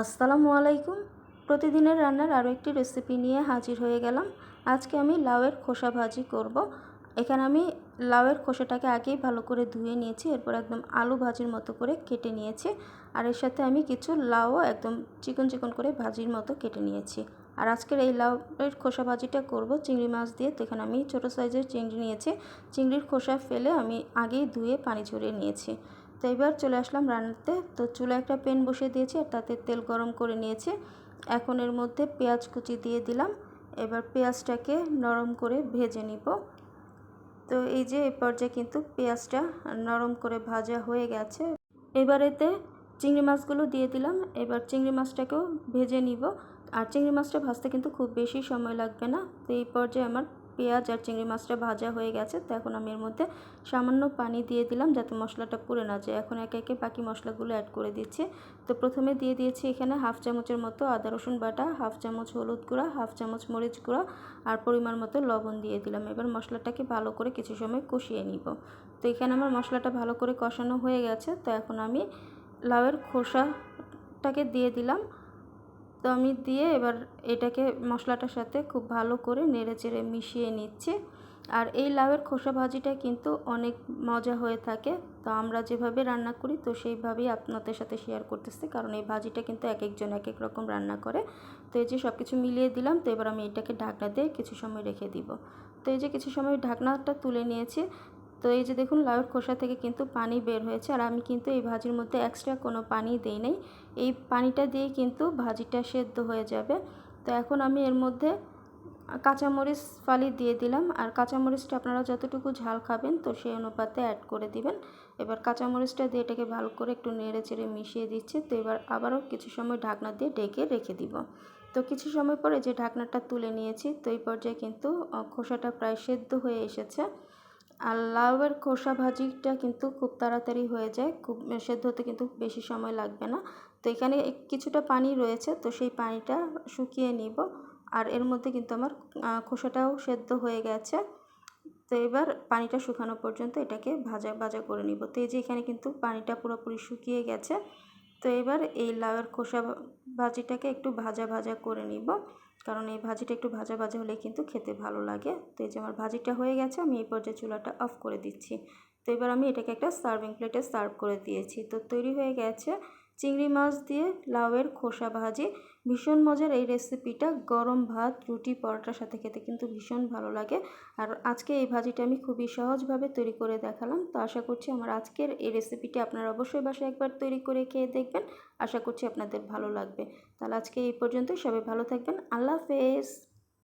আসসালামু আলাইকুম। প্রতিদিনের রান্নার আরও একটি রেসিপি নিয়ে হাজির হয়ে গেলাম। আজকে আমি লাউয়ের খোসা ভাজি করব। এখানে আমি লাউয়ের খোসাটাকে আগেই ভালো করে ধুয়ে নিয়েছি, এরপর একদম আলু ভাজির মতো করে কেটে নিয়েছি। আর এর সাথে আমি কিছু লাউও একদম চিকন চিকন করে ভাজির মতো কেটে নিয়েছি। আর আজকের এই লাউয়ের খোসা ভাজিটা করব চিংড়ি মাছ দিয়ে। তো এখানে আমি ছোটো সাইজের চিংড়ি নিয়েছি। চিংড়ির খোসা ফেলে আমি আগেই ধুয়ে পানি ঝরিয়ে নিয়েছি। তো এবার চলে আসলাম রান্নাতে। তো চুলা একটা প্যান বসিয়ে দিয়েছি আর তাতে তেল গরম করে নিয়েছি। এখন এর মধ্যে পেঁয়াজ কুচি দিয়ে দিলাম। এবার পেঁয়াজটাকে নরম করে ভেজে নিব। তো এই যে এই পর্যায়ে কিন্তু পেঁয়াজটা নরম করে ভাজা হয়ে গেছে। এবার এতে চিংড়ি মাছগুলো দিয়ে দিলাম। এবার চিংড়ি মাছটাকেও ভেজে নিব। আর চিংড়ি মাছটা ভাজতে কিন্তু খুব বেশি সময় লাগবে না। তো এই পর্যায়ে আমার পেঁয়াজ আর চিংড়ি মাছটা ভাজা হয়ে গেছে। তো এখন আমি এর মধ্যে সামান্য পানি দিয়ে দিলাম যাতে মশলাটা পুড়ে না যায়। এখন একে একে বাকি মশলাগুলো অ্যাড করে দিচ্ছি। তো প্রথমে দিয়ে দিয়েছি এখানে হাফ চামচের মতো আদা, রসুন বাটা, হাফ চামচ হলুদ গুঁড়া, হাফ চামচ মরিচ গুঁড়া আর পরিমাণ মতো লবণ দিয়ে দিলাম। এবার মশলাটাকে ভালো করে কিছু সময় কষিয়ে নিব। তো এখানে আমার মশলাটা ভালো করে কষানো হয়ে গেছে। তো এখন আমি লাউয়ের খোসাটাকে দিয়ে দিলাম। তো আমি দিয়ে এবার এটাকে মশলাটার সাথে খুব ভালো করে নেড়ে চেড়ে মিশিয়ে নিচ্ছি। আর এই লাউয়ের খোসা ভাজিটা কিন্তু অনেক মজা হয়ে থাকে। তো আমরা যেভাবে রান্না করি, তো সেইভাবেই আপনাদের সাথে শেয়ার করতেছি। কারণ এই ভাজিটা কিন্তু এক একজন এক এক রকম রান্না করে। তো এই যে সব কিছু মিলিয়ে দিলাম, তো এবার আমি এটাকে ঢাকনা দিয়ে কিছু সময় রেখে দিব। তো এই যে কিছু সময় ঢাকনাটা তুলে নিয়েছি তো এই যে দেখুন লাউয়ের খোসা থেকে কিন্তু পানি বের হয়েছে। আর আমি কিন্তু এই ভাজির মধ্যে এক্সট্রা কোনো পানি দিই নাই। এই পানিটা দিয়ে কিন্তু ভাজিটা সেদ্ধ হয়ে যাবে। তো এখন আমি এর মধ্যে কাঁচামরিচ ফালি দিয়ে দিলাম। আর কাঁচামরিচটা আপনারা যতটুকু ঝাল খাবেন, তো সেই অনুপাতে অ্যাড করে দিবেন। এবার কাঁচামরিচটা দিয়ে এটাকে ভালো করে একটু নেড়ে চেড়ে মিশিয়ে দিচ্ছি। তো এবার আবারও কিছু সময় ঢাকনা দিয়ে ডেকে রেখে দিব। তো কিছু সময় পরে যে ঢাকনাটা তুলে নিয়েছি, তো এই পর্যায়ে কিন্তু খোসাটা প্রায় সেদ্ধ হয়ে এসেছে। আর লাউয়ের খোসা ভাজিটা কিন্তু খুব তাড়াতাড়ি হয়ে যায়, খুব সেদ্ধ হতে কিন্তু বেশি সময় লাগবে না। তো এখানে কিছুটা পানি রয়েছে, তো সেই পানিটা শুকিয়ে নিব। আর এর মধ্যে কিন্তু আমার খোসাটাও সেদ্ধ হয়ে গেছে। তো এবার পানিটা শুকানো পর্যন্ত এটাকে ভাজা ভাজা করে নিব। তো এই যে এখানে কিন্তু পানিটা পুরোপুরি শুকিয়ে গেছে। তো এবার এই লাউয়ের খোসা ভাজিটাকে একটু ভাজা ভাজা করে নিব। কারণ এই ভাজিটা একটু ভাজা ভাজা হলে কিন্তু খেতে ভালো লাগে। তো এই যে আমার ভাজিটা হয়ে গেছে, আমি এই পর্যায়ে চুলাটা অফ করে দিচ্ছি। তো এবার আমি এটাকে একটা সার্ভিং প্লেটে সার্ভ করে দিয়েছি। তো তৈরি হয়ে গেছে। চিংড়ি মাছ দিয়ে লাউয়ের খোসা ভাজি। ভীষণ মজার এই রেসিপিটা গরম ভাত, রুটি, পরোটার সাথে খেতে কিন্তু ভীষণ ভালো লাগে। আর আজকে এই ভাজিটা আমি খুবই সহজভাবে তৈরি করে দেখালাম। তো আশা করছি আমার আজকের এই রেসিপিটি আপনারা অবশ্যই বাসায় একবার তৈরি করে খেয়ে দেখবেন। আশা করছি আপনাদের ভালো লাগবে। তাহলে আজকে এই পর্যন্ত সবাই ভালো থাকবেন। আল্লাহ হাফেজ।